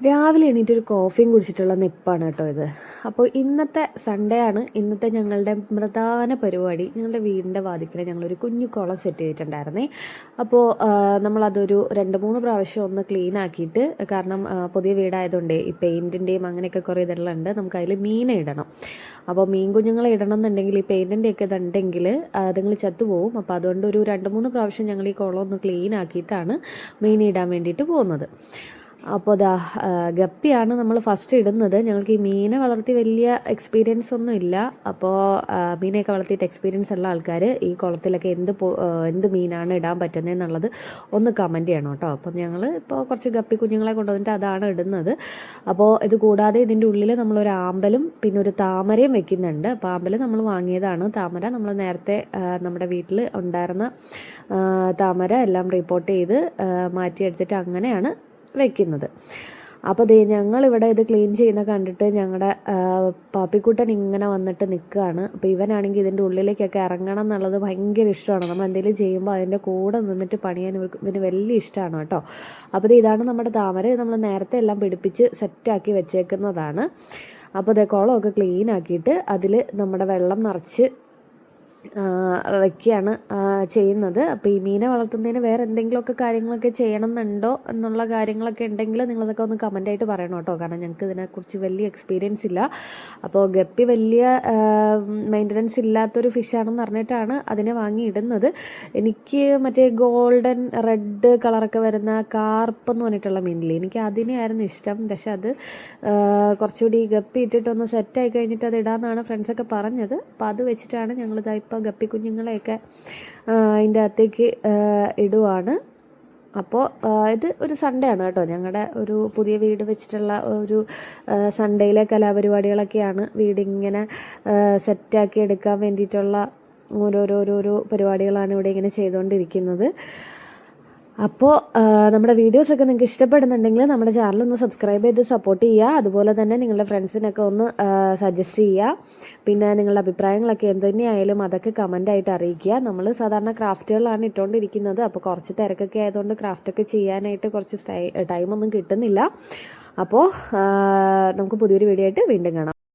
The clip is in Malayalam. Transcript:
രാവിലെ എണീറ്റ് ഒരു കോഫിയും കുടിച്ചിട്ടുള്ള നിപ്പാണ് കേട്ടോ ഇത്. അപ്പോൾ ഇന്നത്തെ സൺഡേ ആണ്. ഇന്നത്തെ ഞങ്ങളുടെ പ്രധാന പരിപാടി ഞങ്ങളുടെ വീടിന്റെ വാതിക്കൽ ഞങ്ങളൊരു കുഞ്ഞു കുളം സെറ്റ് ചെയ്തിട്ടുണ്ടായിരുന്നേ. അപ്പോൾ നമ്മളതൊരു രണ്ട് മൂന്ന് പ്രാവശ്യം ഒന്ന് ക്ലീൻ ആക്കിയിട്ട് കാരണം പുതിയ വീടായതുകൊണ്ട് ഈ പെയിന്റിന്റെയും അങ്ങനെയൊക്കെ കുറേ ഇതെല്ലാം ഉണ്ട് നമുക്ക് അതിൽ മീനെ ഇടണം. അപ്പോൾ മീൻ കുഞ്ഞുങ്ങളെ ഇടണം എന്നുണ്ടെങ്കിൽ ഈ പെയിന്റിന്റെയൊക്കെ ഇതുണ്ടെങ്കിൽ അതുങ്ങൾ ചത്തുപോകും. അപ്പോൾ അതുകൊണ്ട് ഒരു രണ്ട് മൂന്ന് പ്രാവശ്യം ഞങ്ങൾ ഈ കുളം ഒന്ന് ക്ലീൻ ആക്കിയിട്ടാണ് മീൻ ഇടാൻ വേണ്ടിയിട്ട് പോകുന്നത്. അപ്പോൾ ദാ ഗപ്പിയാണ് നമ്മൾ ഫസ്റ്റ് ഇടുന്നത്. ഞങ്ങൾക്ക് ഈ മീനെ വളർത്തി വലിയ എക്സ്പീരിയൻസ് ഒന്നും ഇല്ല. അപ്പോൾ മീനെയൊക്കെ വളർത്തിയിട്ട് എക്സ്പീരിയൻസ് ഉള്ള ആൾക്കാർ ഈ കുളത്തിലൊക്കെ എന്ത് എന്ത് മീനാണ് ഇടാൻ പറ്റുന്നത് എന്നുള്ളത് ഒന്ന് കമന്റ് ചെയ്യണം കേട്ടോ. അപ്പോൾ ഞങ്ങൾ ഇപ്പോൾ കുറച്ച് ഗപ്പി കുഞ്ഞുങ്ങളെ കൊണ്ടുവന്നിട്ട് അതാണ് ഇടുന്നത്. അപ്പോൾ ഇത് കൂടാതെ ഇതിന്റെ ഉള്ളിൽ നമ്മളൊരു ആമ്പലും പിന്നെ ഒരു താമരയും വെക്കുന്നുണ്ട്. അപ്പോൾ ആമ്പൽ നമ്മൾ വാങ്ങിയതാണ്. താമര നമ്മൾ നേരത്തെ നമ്മുടെ വീട്ടിൽ ഉണ്ടായിരുന്ന താമര എല്ലാം റിപ്പോർട്ട് ചെയ്ത് മാറ്റിയെടുത്തിട്ട് അങ്ങനെയാണ് വെക്കുന്നത്. അപ്പോൾ ദേ ഞങ്ങളിവിടെ ഇത് ക്ലീൻ ചെയ്യുന്ന കണ്ടിട്ട് ഞങ്ങളുടെ പാപ്പിക്കുട്ടൻ ഇങ്ങനെ വന്നിട്ട് നിൽക്കുകയാണ് അപ്പോൾ ഇവനാണെങ്കിൽ ഇതിന്റെ ഉള്ളിലേക്കൊക്കെ ഇറങ്ങണം എന്നുള്ളത് ഭയങ്കര ഇഷ്ടമാണ്. നമ്മൾ എന്തെങ്കിലും ചെയ്യുമ്പോൾ അതിന്റെ കൂടെ നിന്നിട്ട് പണിയാൻ ഇവർക്ക് ഇവന് വലിയ ഇഷ്ടമാണ് കേട്ടോ. അപ്പോൾ ഇതാണ് നമ്മുടെ താമര. നമ്മൾ നേരത്തെ എല്ലാം പിടിപ്പിച്ച് സെറ്റാക്കി വെച്ചേക്കുന്നതാണ്. അപ്പോൾ ദേ കുളമൊക്കെ ക്ലീൻ ആക്കിയിട്ട് അതിൽ നമ്മുടെ വെള്ളം നിറച്ച് വയ്ക്കുകയാണ് ചെയ്യുന്നത്. അപ്പോൾ ഈ മീനെ വളർത്തുന്നതിന് വേറെ എന്തെങ്കിലുമൊക്കെ കാര്യങ്ങളൊക്കെ ചെയ്യണമെന്നുണ്ടോ എന്നുള്ള കാര്യങ്ങളൊക്കെ ഉണ്ടെങ്കിൽ നിങ്ങളതൊക്കെ ഒന്ന് കമന്റായിട്ട് പറയണം കേട്ടോ. കാരണം ഞങ്ങൾക്ക് ഇതിനെക്കുറിച്ച് വലിയ എക്സ്പീരിയൻസ് ഇല്ല. അപ്പോൾ ഗപ്പി വലിയ മെയിന്റനൻസ് ഇല്ലാത്തൊരു ഫിഷാണെന്ന് പറഞ്ഞിട്ടാണ് അതിനെ വാങ്ങിയിടുന്നത്. എനിക്ക് മറ്റേ ഗോൾഡൻ റെഡ് കളറൊക്കെ വരുന്ന കാർപ്പ് എന്ന് പറഞ്ഞിട്ടുള്ള മീനില്ലേ എനിക്ക് അതിനെയായിരുന്നു ഇഷ്ടം. പക്ഷെ അത് കുറച്ചുകൂടി ഗപ്പി ഇട്ടിട്ടൊന്ന് സെറ്റായി കഴിഞ്ഞിട്ട് അത് ഇടാമെന്നാണ് ഫ്രണ്ട്സൊക്കെ പറഞ്ഞത്. അപ്പോൾ അത് വെച്ചിട്ടാണ് ഞങ്ങളിതാ ഗപ്പി കുഞ്ഞുങ്ങളെയൊക്കെ അതിന്റെ അകത്തേക്ക് ഇടുവാണ്. അപ്പോൾ ഇത് ഒരു സൺഡേ ആണ് കേട്ടോ. ഞങ്ങളുടെ ഒരു പുതിയ വീട് വെച്ചിട്ടുള്ള ഒരു സൺഡേയിലെ കലാപരിപാടികളൊക്കെയാണ് വീടിങ്ങനെ സെറ്റാക്കി എടുക്കാൻ വേണ്ടിയിട്ടുള്ള ഓരോരോരോരോ പരിപാടികളാണ് ഇവിടെ ഇങ്ങനെ ചെയ്തുകൊണ്ടിരിക്കുന്നത് അപ്പോൾ നമ്മുടെ വീഡിയോസൊക്കെ നിങ്ങൾക്ക് ഇഷ്ടപ്പെടുന്നുണ്ടെങ്കിൽ നമ്മുടെ ചാനൽ ഒന്ന് സബ്സ്ക്രൈബ് ചെയ്ത് സപ്പോർട്ട് ചെയ്യുക. അതുപോലെ തന്നെ നിങ്ങളുടെ ഫ്രണ്ട്സിനൊക്കെ ഒന്ന് സജസ്റ്റ് ചെയ്യുക. പിന്നെ നിങ്ങളുടെ അഭിപ്രായങ്ങളൊക്കെ എന്ത് തന്നെയായാലും അതൊക്കെ കമന്റായിട്ട് അറിയിക്കുക. നമ്മൾ സാധാരണ ക്രാഫ്റ്റുകളാണ് ഇട്ടുകൊണ്ടിരിക്കുന്നത് അപ്പോൾ കുറച്ച് തിരക്കൊക്കെ ആയതുകൊണ്ട് ക്രാഫ്റ്റൊക്കെ ചെയ്യാനായിട്ട് കുറച്ച് ടൈമൊന്നും കിട്ടുന്നില്ല. അപ്പോൾ നമുക്ക് പുതിയൊരു വീഡിയോ ആയിട്ട് വീണ്ടും കാണാം.